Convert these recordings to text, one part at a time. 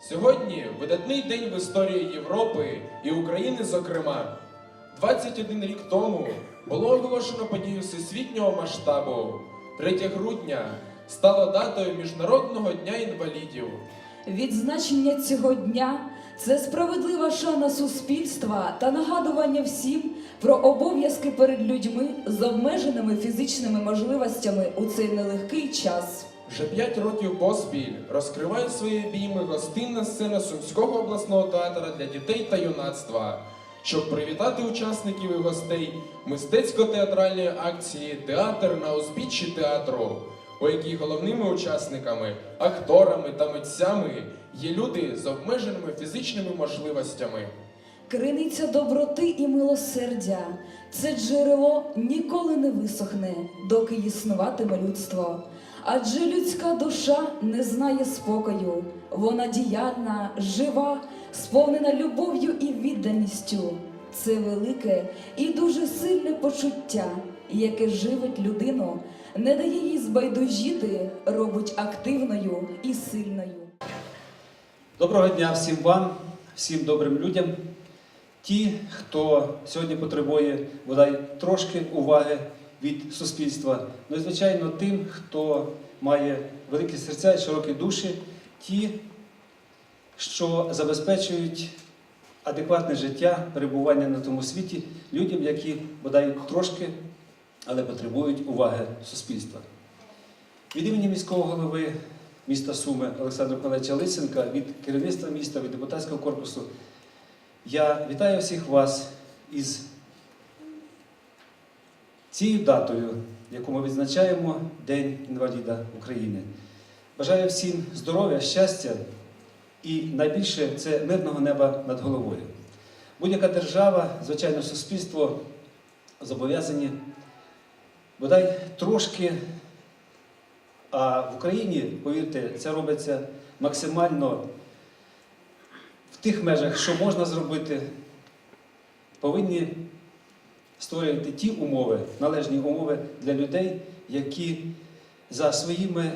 Сьогодні видатний день в історії Європи і України, зокрема. 21 рік тому було оголошено подію всесвітнього масштабу. 3 грудня стало датою Міжнародного дня інвалідів. Відзначення цього дня це справедлива шана суспільства та нагадування всім про обов'язки перед людьми з обмеженими фізичними можливостями у цей нелегкий час. Вже 5 років поспіль розкриває свої обійми гостинна сцена Сумського обласного театру для дітей та юнацтва, щоб привітати учасників і гостей мистецько-театральної акції Театр на узбіччі театру, у якій головними учасниками, акторами та митцями є люди з обмеженими фізичними можливостями. Криниця доброти і милосердя це джерело ніколи не висохне, доки існуватиме людство. Адже людська душа не знає спокою, вона діяльна, жива, сповнена любов'ю і відданістю. Це велике і дуже сильне почуття, яке живить людину, не дає їй збайдужіти, робить активною і сильною. Доброго дня всім вам, всім добрим людям. Ті, хто сьогодні потребує бодай трошки уваги від суспільства. Ну і звичайно, тим, хто має великі серця і широкі душі, ті, що забезпечують адекватне життя, перебування на тому світі людям, які бодай трошки, але потребують уваги суспільства. Від імені міського голови міста Суми Олександра Миколаївича Лисенка, від керівництва міста, від депутатського корпусу. Я вітаю всіх вас із цією датою, яку ми відзначаємо День інваліда України. Бажаю всім здоров'я, щастя і найбільше це мирного неба над головою. Будь-яка держава, звичайно, суспільство зобов'язані бодай трошки а в Україні, повірте, це робиться максимально тих межах, що можна зробити, повинні створювати ті умови, належні умови для людей, які за своїми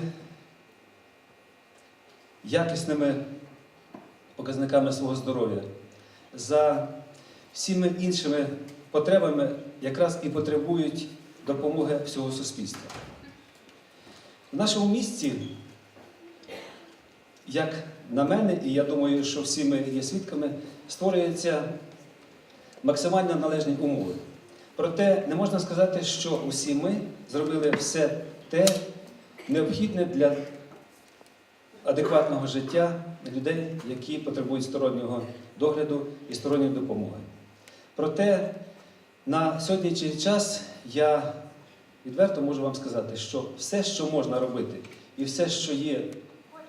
якісними показниками свого здоров'я, за всіми іншими потребами якраз і потребують допомоги всього суспільства. В нашому місті, як на мене, і я думаю, що всі ми є свідками, створюються максимально належні умови. Проте не можна сказати, що усі ми зробили все те необхідне для адекватного життя людей, які потребують стороннього догляду і сторонньої допомоги. Проте на сьогоднішній час я відверто можу вам сказати, що все, що можна робити, і все, що є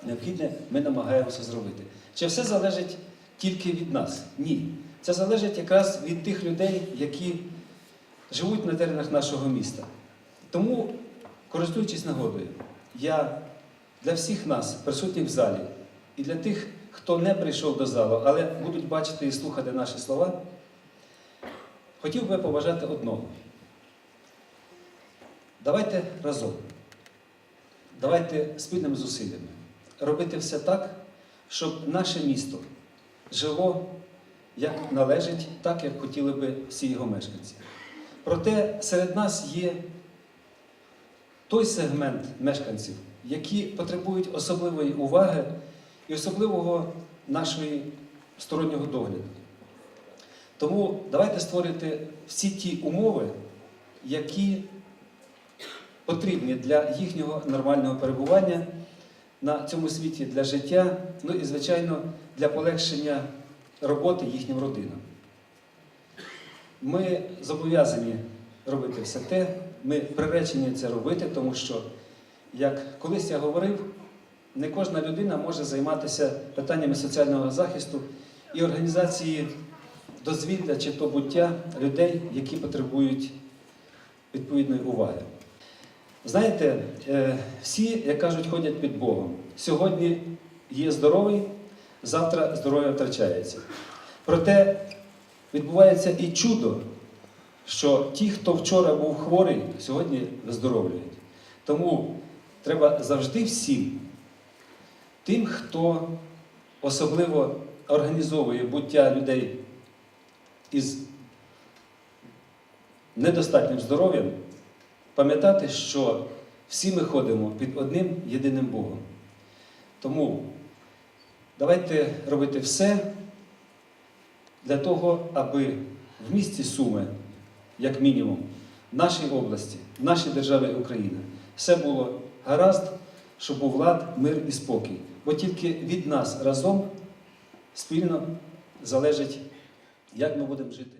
необхідне, ми намагаємося зробити. Чи все залежить тільки від нас? Ні. Це залежить якраз від тих людей, які живуть на теренах нашого міста. Тому, користуючись нагодою, я для всіх нас, присутніх в залі, і для тих, хто не прийшов до залу, але будуть бачити і слухати наші слова, хотів би побажати одного. Давайте разом, давайте спільними зусиллями робити все так, щоб наше місто жило як належить, так, як хотіли би всі його мешканці. Проте серед нас є той сегмент мешканців, які потребують особливої уваги і особливого нашої стороннього догляду. Тому давайте створити всі ті умови, які потрібні для їхнього нормального перебування на цьому світі, для життя, ну і, звичайно, для полегшення роботи їхнім родинам. Ми зобов'язані робити все те, ми приречені це робити, тому що, як колись я говорив, не кожна людина може займатися питаннями соціального захисту і організації дозвілля чи то буття людей, які потребують відповідної уваги. Знаєте, е, всі, як кажуть, ходять під Богом. Сьогодні є здоровий, завтра здоров'я втрачається. Проте відбувається і чудо, що ті, хто вчора був хворий, сьогодні виздоровлюють. Тому треба завжди всім, тим, хто особливо організовує буття людей із недостатнім здоров'ям, пам'ятати, що всі ми ходимо під одним єдиним Богом. Тому давайте робити все для того, аби в місті Суми, як мінімум, в нашій області, в нашій державі Україна, все було гаразд, щоб був лад, мир і спокій. Бо тільки від нас разом спільно залежить, як ми будемо жити.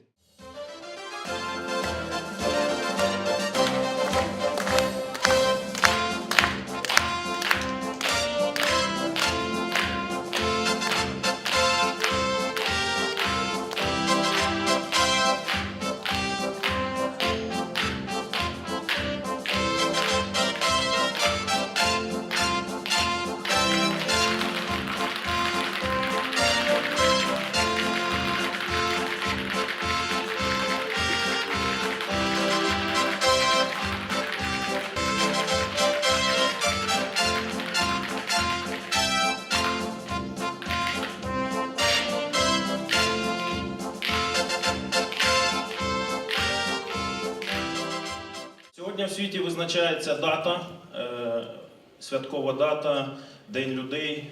В світі визначається дата, е, святкова дата, День людей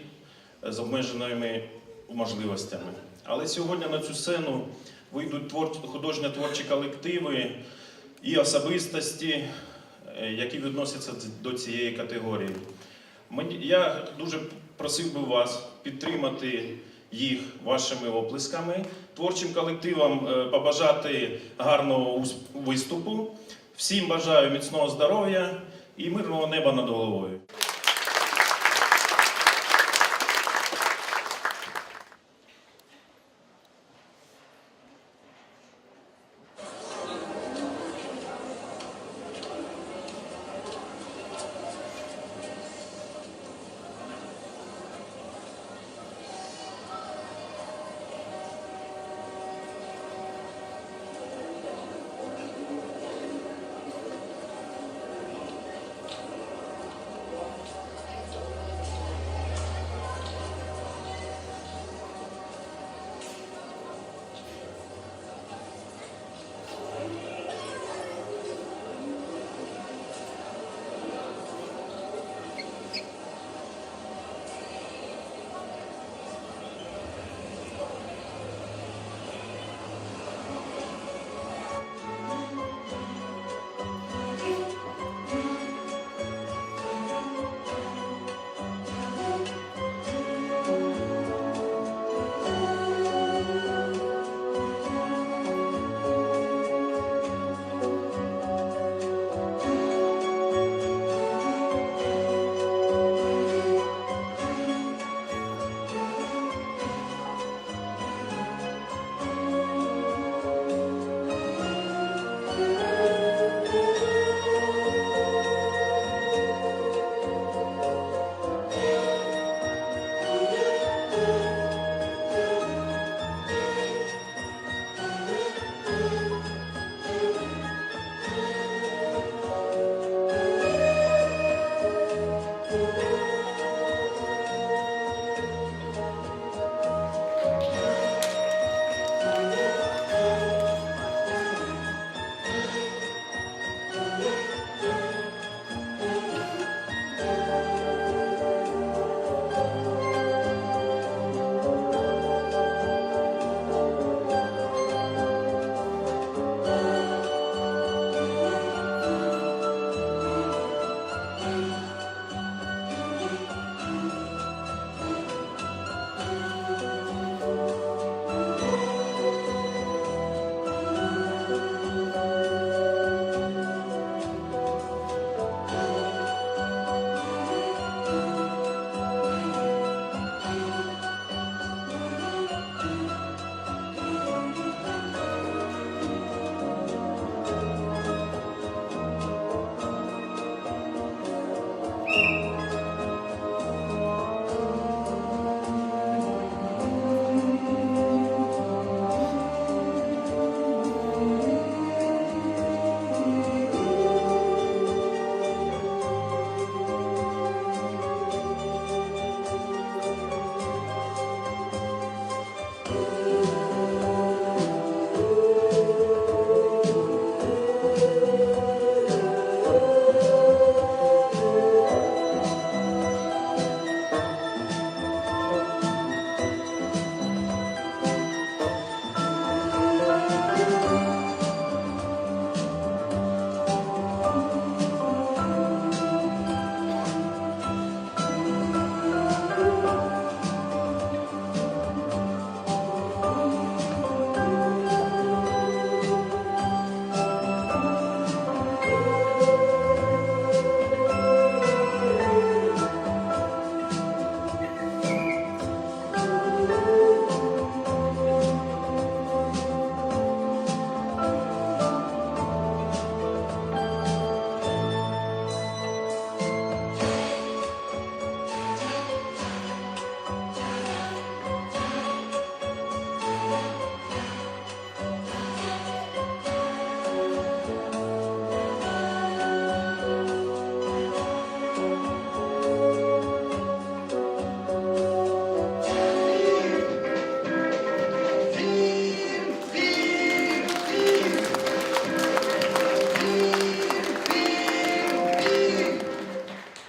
з обмеженими можливостями. Але сьогодні на цю сцену вийдуть твор- художньо-творчі колективи і особистості, е, які відносяться до цієї категорії. Я дуже просив би вас підтримати їх вашими оплесками, творчим колективам е, побажати гарного виступу. Всім бажаю міцного здоров'я і мирного неба над головою.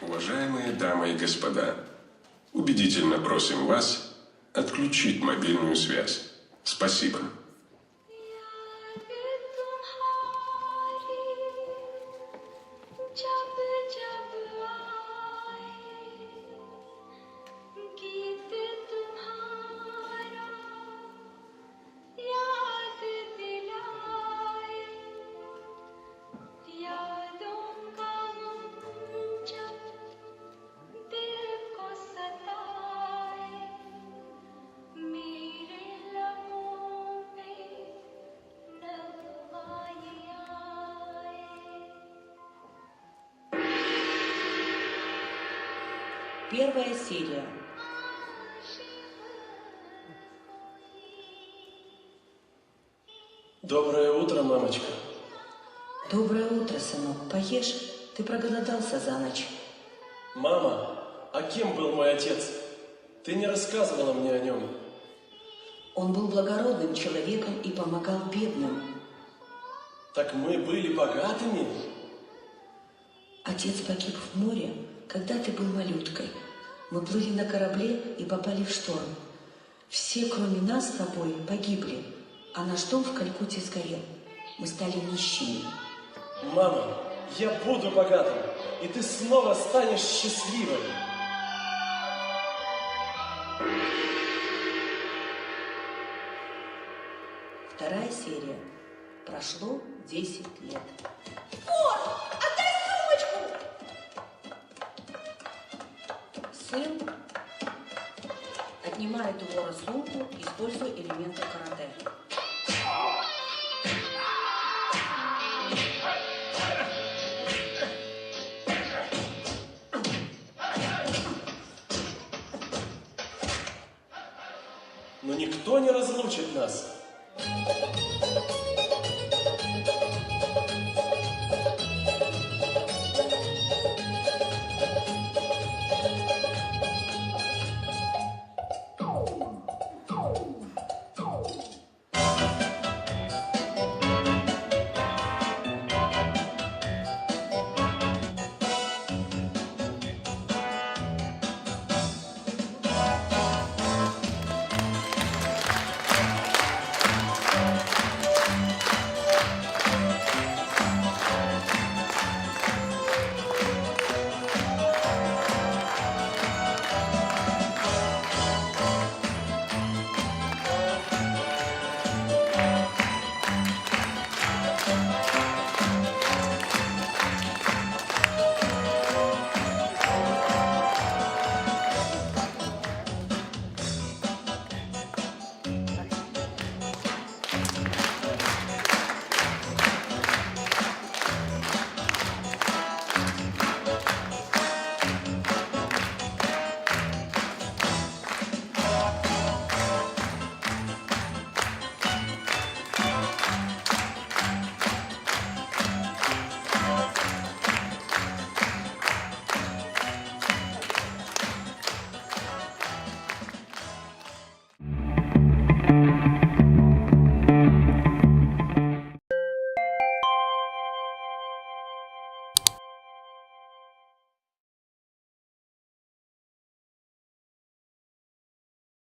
Уважаемые дамы и господа, убедительно просим вас отключить мобильную связь. Спасибо. Первая серия. Доброе утро, мамочка. Доброе утро, сынок. Поешь? Ты проголодался за ночь. Мама, а кем был мой отец? Ты не рассказывала мне о нем. Он был благородным человеком и помогал бедным. Так мы были богатыми? Отец погиб в море, когда ты был малюткой. Мы плыли на корабле и попали в шторм. Все, кроме нас с тобой, погибли, а наш дом в Калькутте сгорел. Мы стали нищими. Мама, я буду богатым, и ты снова станешь счастливой. Вторая серия. Прошло 10 лет. Сын отнимает у вора сумку, используя элементы карате.